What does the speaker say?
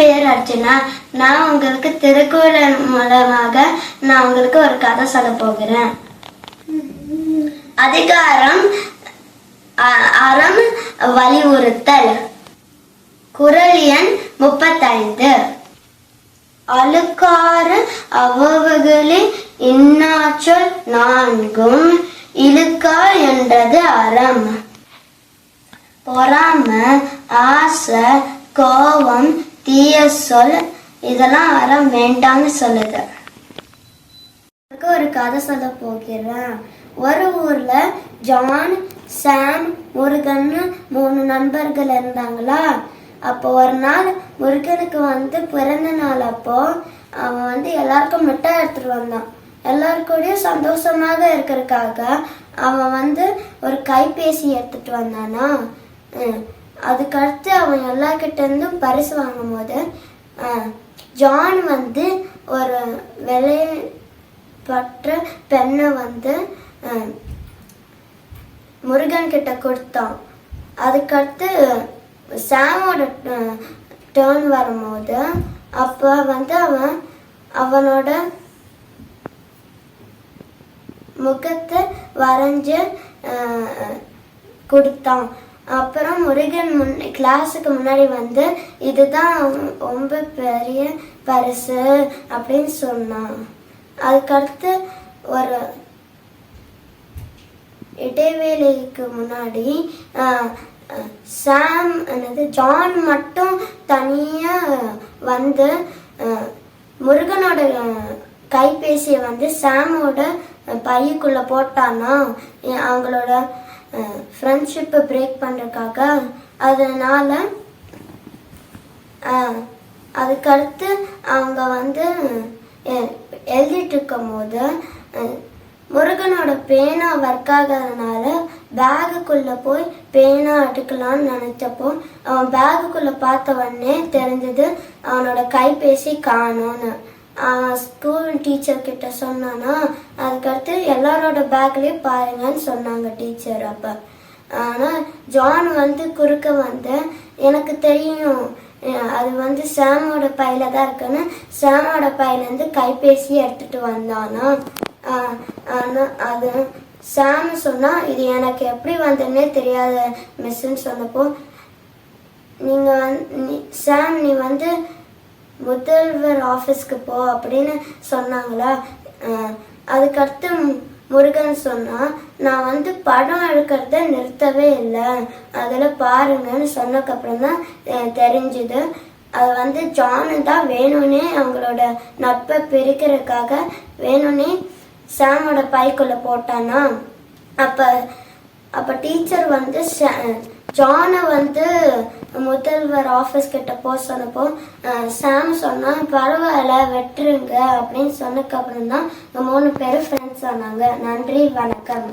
அர்ச்சனா நான் உங்களுக்கு திருக்குறள் மூலமாக நான் உங்களுக்கு ஒரு கதை சொல்ல போகிறேன். அதிகாரம் அ- அறம் வலியுறுத்தல். குரல் எண் முப்பத்தைந்து. அழுக்காறு அவவுகளே இன்னாச்சொல் நான்கும் இழுக்கா என்றது அறம். பொறாம ஆசை கோபம் தீய சொல் இதெல்லாம் வர வேண்டாம்னு சொல்லுது. ஒரு கதை சொல்ல போகிறேன். ஒரு ஊர்ல ஜான் சாம் முருகன்னு மூணு நண்பர்கள் இருந்தாங்களா? அப்போ ஒரு நாள் முருகனுக்கு வந்து பிறந்த நாள் அப்போ அவன் வந்து எல்லாருக்கும் மிட்டாய் எடுத்துட்டு வந்தான். எல்லாருக்கூடயும் சந்தோஷமாக இருக்கிறதுக்காக அவன் வந்து ஒரு கைபேசி எடுத்துட்டு வந்தானா? அதுக்கடுத்து அவன் எல்லார்கிட்ட இருந்தும் பரிசு வாங்கும் போது அஹ், ஜான் வந்து ஒரு விலை பெண்ணை வந்து அஹ், முருகன் கிட்ட கொடுத்தான். அதுக்கடுத்து சாமோட டேர்ன் வரும்போது அப்போ வந்து அவன் அவனோட முகத்தை வரைஞ்சு அஹ், கொடுத்தான். அப்புறம் முருகன் முன் கிளாஸுக்கு முன்னாடி வந்து இதுதான் ரொம்ப பெரிய பரிசு அப்படின்னு சொன்னான். அதுக்கடுத்து ஒரு இடைவேளைக்கு முன்னாடி சாம் என்னது ஜான் மட்டும் தனியாக வந்து முருகனோட கைபேசியை வந்து சாமோட பையக்குள்ளே போட்டான்னா அவங்களோட ஃப்ரெண்ட்ஷிப்பை பிரேக் பண்ணுறதுக்காக அதனால் அதுக்கடுத்து அவங்க வந்து எ- எழுதிட்டு இருக்கும் போது முருகனோட பேனா ஒர்க் ஆகாதனால பேகுக்குள்ள போய் பேனா எடுக்கலாம்னு நினச்சப்போ அவன் பேகுக்குள்ளே பார்த்த உடனே தெரிஞ்சது அவனோட கைபேசி காணும்னு ஸ்கூல் டீச்சர் கிட்ட சொன்னானா அதுக்கடுத்து எல்லாரோட பேக்லேயும் பாருங்கன்னு சொன்னாங்க டீச்சர் அப்ப. ஆனா ஜான் வந்து குறுக்க வந்து எனக்கு தெரியும் அது வந்து சாமோட பையில தான் இருக்குன்னு சாமோட பையில இருந்து கைபேசி எடுத்துட்டு வந்தானா? ஆனால் ஆனா அது சாம் சொன்னா இது எனக்கு எப்படி வந்ததுன்னே தெரியாத மிஸ்ன்னு சொன்னப்போ நீங்க வந்து சாம் நீ வந்து முதல்வர் ஆஃபீஸ்க்கு போ அப்படின்னு சொன்னாங்களா? அதுக்கடுத்து முருகன் சொன்னா நான் வந்து படம் எடுக்கிறத நிறுத்தவே இல்லை. அதில் பாருங்கன்னு சொன்னக்கப்புறம் தான் தெரிஞ்சுது. அது வந்து ஜானு தான் வேணும்னே அவங்களோட நட்பை பிரிக்கிறதுக்காக வேணும்னே சாமோட பைக்குள்ளே போட்டானா? அப்போ அப்போ டீச்சர் வந்து ஜானை வந்து முதல்வர் ஆஃபீஸ் கிட்ட போக சொன்னப்போ சாம் சொன்னா பரவாயில்ல வெட்டுருங்க அப்படின்னு சொன்னதுக்கப்புறம் தான் மூணு பேரும் ஃப்ரெண்ட்ஸ் ஆனாங்க. நன்றி வணக்கம்.